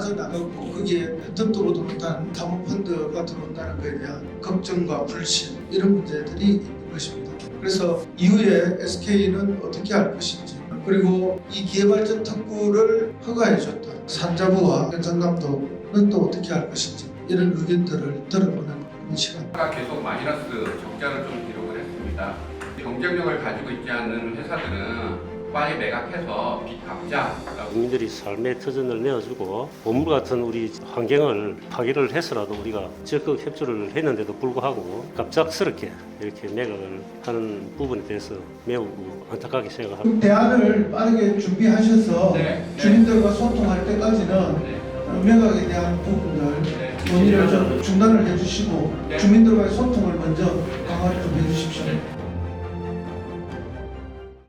빠져나가고 거기에 뜻도 못한 사모펀드가 들어온다는 것에 대한 걱정과 불신 이런 문제들이 있는 것입니다. 그래서 이후에 SK는 어떻게 할 것인지 그리고 이 기회발전 특구를 허가해줬던 산자부와 경상남도는 또 어떻게 할 것인지 이런 의견들을 들어보는 시간. 가 계속 마이너스 적자를 좀 기록을 했습니다. 경쟁력을 가지고 있지 않는 회사들은 빨리 매각해서 빚 갚자라고 국민들이 삶의 터전을 내어주고 보물 같은 우리 환경을 파괴를 해서라도 우리가 적극 협조를 했는데도 불구하고 갑작스럽게 이렇게 매각을 하는 부분에 대해서 매우 안타깝게 생각합니다. 대안을 빠르게 준비하셔서 네, 네. 주민들과 소통할 때까지는 네, 매각에 대한 부분들 네. 논의를 좀 중단을 해주시고 네. 주민들과의 소통을 먼저 강화를 좀.